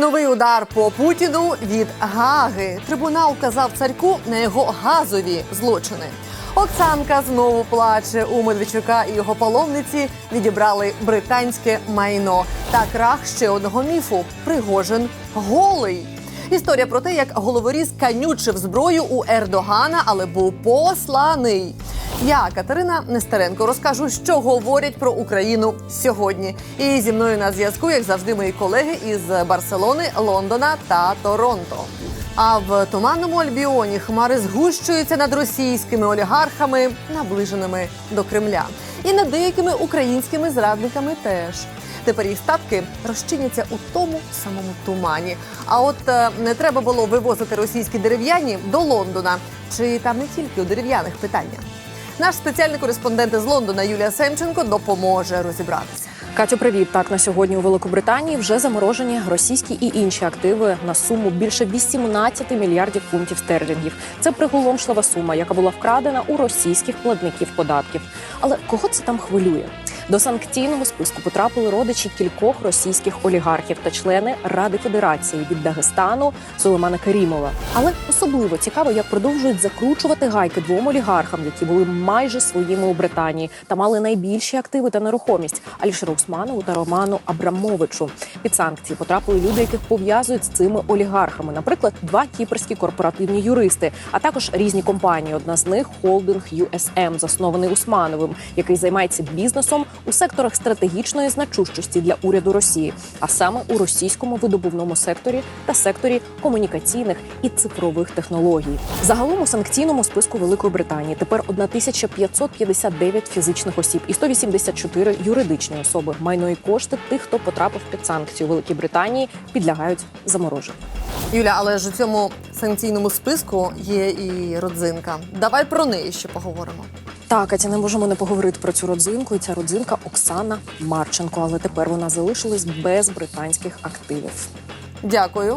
Новий удар по Путіну від Гаги. Трибунал казав царьку на його газові злочини. Оксанка знову плаче у Медведчука і його паломниці відібрали британське майно та крах ще одного міфу Пригожин голий. Історія про те, як головоріз канючив зброю у Ердогана, але був посланий. Я, Катерина Нестеренко, розкажу, що говорять про Україну сьогодні. І зі мною на зв'язку, як завжди, мої колеги із Барселони, Лондона та Торонто. А в туманному Альбіоні хмари згущуються над російськими олігархами, наближеними до Кремля, і над деякими українськими зрадниками теж. Тепер їх статки розчиняться у тому самому тумані. А от е, не треба було вивозити російські дерев'яні до Лондона, чи там не тільки у дерев'яних питання. Наш спеціальний кореспондент з Лондона Юлія Семченко допоможе розібратися. Катю, привіт. Так на сьогодні у Великобританії вже заморожені російські і інші активи на суму більше 18 мільярдів фунтів стерлінгів. Це приголомшлива сума, яка була вкрадена у російських платників податків. Але кого це там хвилює? До санкційного списку потрапили родичі кількох російських олігархів та члени Ради Федерації від Дагестану Сулеймана Карімова. Але особливо цікаво, як продовжують закручувати гайки двом олігархам, які були майже своїми у Британії та мали найбільші активи та нерухомість Алішеру Усманову та Роману Абрамовичу. Під санкції потрапили люди, яких пов'язують з цими олігархами. Наприклад, два кіпрські корпоративні юристи, а також різні компанії. Одна з них холдинг USM, заснований Усмановим, який займається бізнесом у секторах стратегічної значущості для уряду Росії, а саме у російському видобувному секторі та секторі комунікаційних і цифрових технологій. Загалом у санкційному списку Великої Британії тепер 1559 фізичних осіб і 184 юридичні особи. Майно і кошти тих, хто потрапив під санкцію Великій Британії, підлягають замороженню. Юля, але ж у цьому санкційному списку є і родзинка. Давай про неї ще поговоримо. Так, Катя, не можемо не поговорити про цю родзинку. І ця родзинка Оксана Марченко. Але тепер вона залишилась без британських активів. Дякую.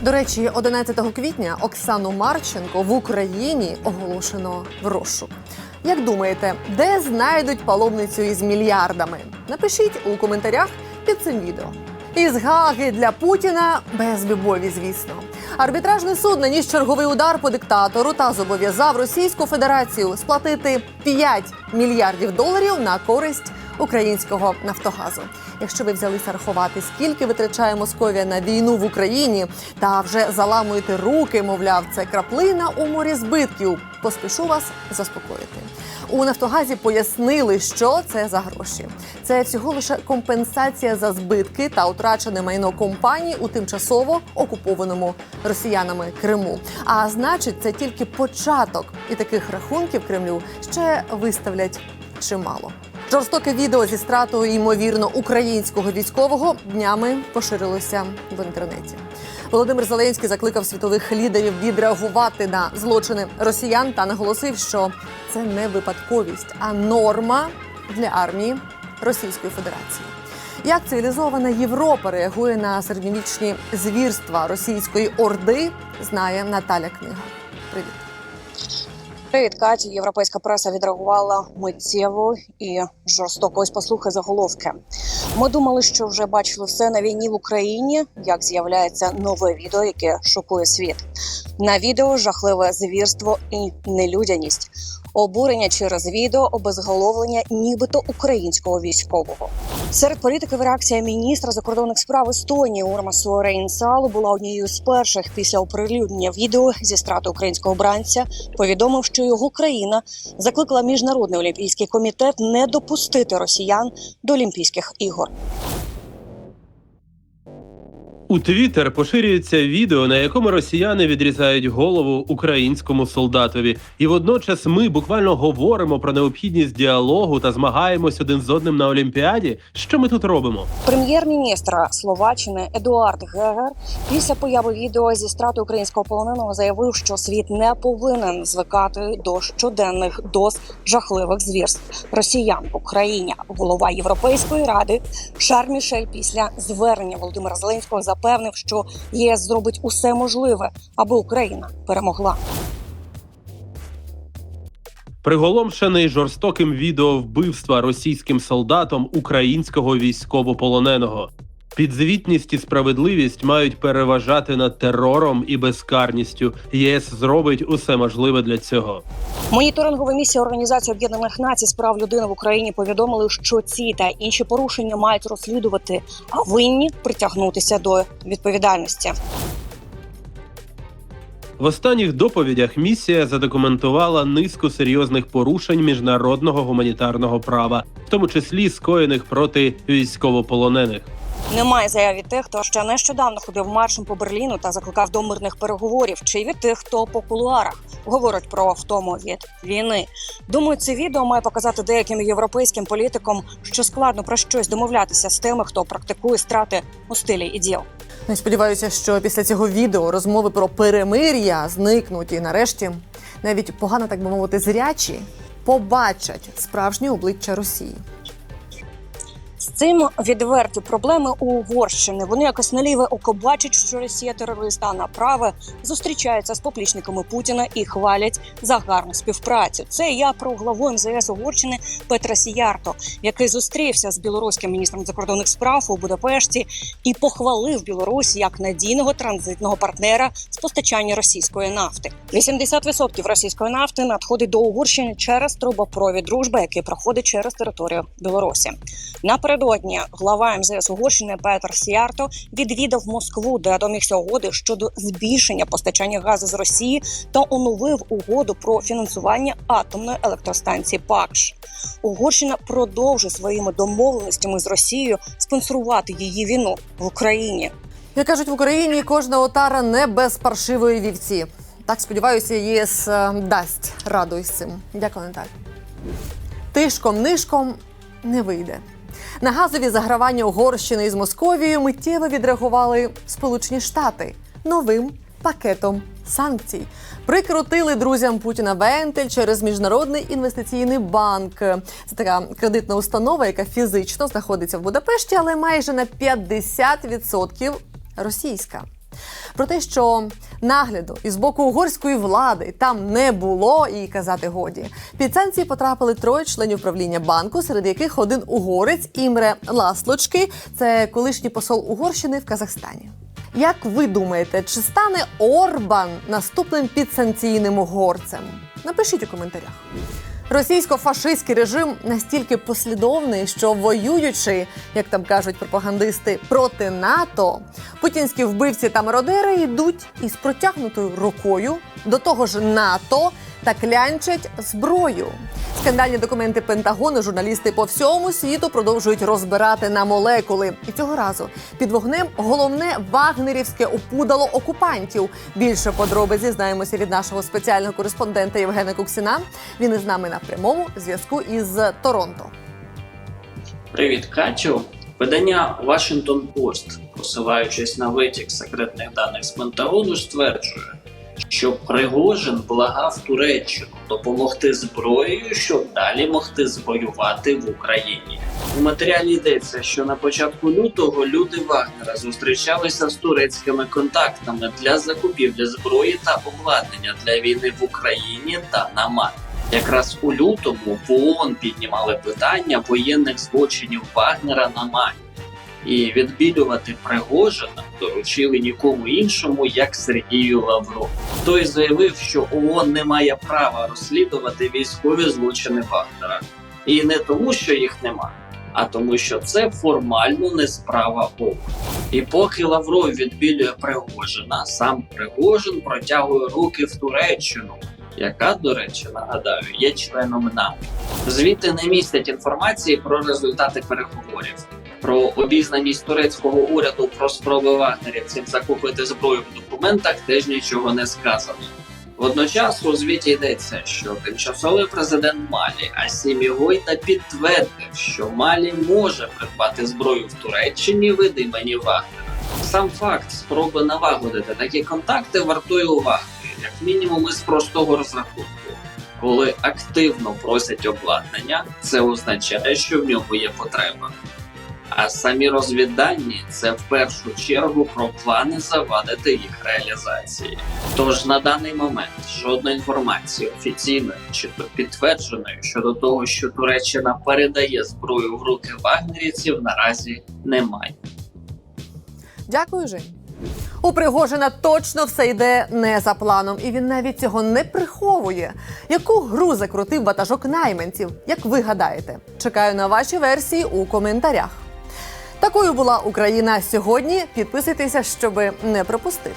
До речі, 11 квітня Оксану Марченко в Україні оголошено в розшук. Як думаєте, де знайдуть паломницю із мільярдами? Напишіть у коментарях під цим відео. Із Гаги для Путіна без любові, звісно. Арбітражний суд наніс черговий удар по диктатору та зобов'язав Російську Федерацію сплатити 5 мільярдів доларів на користь українського Нафтогазу. Якщо ви взялися рахувати, скільки витрачає Московія на війну в Україні, та вже заламуєте руки, мовляв, це краплина у морі збитків. Поспішу вас заспокоїти. У Нафтогазі пояснили, що це за гроші. Це всього лише компенсація за збитки та утрачене майно компанії у тимчасово окупованому росіянами Криму. А значить, це тільки початок, і таких рахунків Кремлю ще виставлять чимало. Жорстоке відео зі стратою ймовірно українського військового днями поширилося в інтернеті. Володимир Зеленський закликав світових лідерів відреагувати на злочини росіян та наголосив, що це не випадковість, а норма для армії Російської Федерації. Як цивілізована Європа реагує на середньовічні звірства російської орди, знає Наталя Книга. Привіт. Привіт, Каті. Європейська преса відреагувала миттєво і жорстоко. Ось послухай заголовки. Ми думали, що вже бачили все на війні в Україні. Як з'являється нове відео, яке шокує світ. На відео жахливе звірство і нелюдяність, обурення через відео, обезголовлення, нібито українського військового. Серед політиків реакція міністра закордонних справ Естонії Урмасу Рейнсалу була однією з перших після оприлюднення відео зі страти українського бранця. Повідомив, що його країна закликала міжнародний олімпійський комітет не допустити росіян до Олімпійських ігор. У Твіттер поширюється відео, на якому росіяни відрізають голову українському солдатові, і водночас ми буквально говоримо про необхідність діалогу та змагаємось один з одним на Олімпіаді. Що ми тут робимо? Прем'єр-міністр Словаччини Едуард Гегер після появи відео зі страти українського полоненого заявив, що світ не повинен звикати до щоденних доз жахливих звірств росіян в Україні. Голова Європейської ради Шар Мішель після звернення Володимира Зеленського запевнив, що ЄС зробить усе можливе, аби Україна перемогла. Приголомшений жорстоким відео вбивства російським солдатом українського військовополоненого. Підзвітність і справедливість мають переважати над терором і безкарністю. ЄС зробить усе можливе для цього. Моніторингова місія Організації Об'єднаних Націй з прав людини в Україні повідомили, що ці та інші порушення мають розслідувати, а винні притягнутися до відповідальності. В останніх доповідях місія задокументувала низку серйозних порушень міжнародного гуманітарного права, в тому числі скоєних проти військовополонених. Немає заяв від тих, хто ще нещодавно ходив маршем по Берліну та закликав до мирних переговорів, чи від тих, хто по кулуарах говорить про втому від війни. Думаю, це відео має показати деяким європейським політикам, що складно про щось домовлятися з тими, хто практикує страти у стилі іділ. Ну, і сподіваюся, що після цього відео розмови про перемир'я зникнуть і нарешті навіть погано, так би мовити, зрячі побачать справжнє обличчя Росії. З цим відверті проблеми у Угорщини. Вони якось на ліве око бачать, що Росія терорист, а на зустрічаються з поплічниками Путіна і хвалять за гарну співпрацю. Це я про главу МЗС Угорщини Петра Сіярто, який зустрівся з білоруським міністром закордонних справ у Будапешті і похвалив Білорусь як надійного транзитного партнера з постачання російської нафти. 80% російської нафти надходить до Угорщини через трубопровід дружби, який проходить через територію Білорусі. Напередодні глава МЗС Угорщини Петр Сіарто відвідав Москву, де домігся угоди щодо збільшення постачання газу з Росії та оновив угоду про фінансування атомної електростанції ПАКШ. Угорщина продовжує своїми домовленостями з Росією спонсорувати її війну в Україні. Як кажуть в Україні, кожна отара не без паршивої вівці. Так сподіваюся, ЄС е, дасть раду із цим. Дякую, Наталі. Тишком нишком не вийде. На газові загравання Угорщини із Московією миттєво відреагували Сполучені Штати новим пакетом санкцій. Прикрутили друзям Путіна вентиль через міжнародний інвестиційний банк. Це така кредитна установа, яка фізично знаходиться в Будапешті, але майже на 50% російська. Про те, що нагляду із боку угорської влади там не було, і казати годі. Під санкції потрапили троє членів правління банку, серед яких один угорець Імре Ласлочки, це колишній посол Угорщини в Казахстані. Як ви думаєте, чи стане Орбан наступним підсанкційним угорцем? Напишіть у коментарях. Російсько-фашистський режим настільки послідовний, що воюючи, як там кажуть пропагандисти, проти НАТО, путінські вбивці та мародери йдуть із протягнутою рукою. До того ж НАТО та клянчать зброю. Скандальні документи Пентагону журналісти по всьому світу продовжують розбирати на молекули. І цього разу під вогнем головне вагнерівське опудало окупантів. Більше подробиць дізнаємося від нашого спеціального кореспондента Євгена Куксіна. Він із нами на прямому зв'язку із Торонто. Привіт, Катю. Видання Washington Post, посилаючись на витік секретних даних з Пентагону, стверджує, що Пригожин благав Туреччину допомогти зброєю, щоб далі могти звоювати в Україні. У матеріалі йдеться, що на початку лютого люди Вагнера зустрічалися з турецькими контактами для закупівлі зброї та обладнання для війни в Україні та на Малі. Якраз у лютому в ООН піднімали питання воєнних злочинів Вагнера на Малі. І відбілювати Пригожина доручили нікому іншому, як Сергію Лаврову. Той заявив, що ООН не має права розслідувати військові злочини Вагнера. І не тому, що їх нема, а тому, що це формально не справа ООН. І поки Лавров відбілює Пригожина, сам Пригожин протягує руки в Туреччину, яка, до речі, нагадаю, є членом НАТО. Звідти не містять інформації про результати переговорів. Про обізнаність турецького уряду про спроби вагнерівців закупити зброю в документах теж нічого не сказано. Водночас у звіті йдеться, що тимчасовий президент Малі Асімі Гойта підтвердив, що Малі може придбати зброю в Туреччині від імені Вагнера. Сам факт спроби налагодити такі контакти вартує уваги, як мінімум із простого розрахунку. Коли активно просять обладнання, це означає, що в ньому є потреба. А самі розвіддані це в першу чергу про плани завадити їх реалізації. Тож на даний момент жодної інформації офіційної чи підтвердженої щодо того, що Туреччина передає зброю в руки вагнерівців, наразі немає. Дякую, Жень. У Пригожина точно все йде не за планом, і він навіть цього не приховує. Яку гру закрутив ватажок найманців? Як ви гадаєте? Чекаю на ваші версії у коментарях. Такою була Україна сьогодні. Підписуйтеся, щоби не пропустити.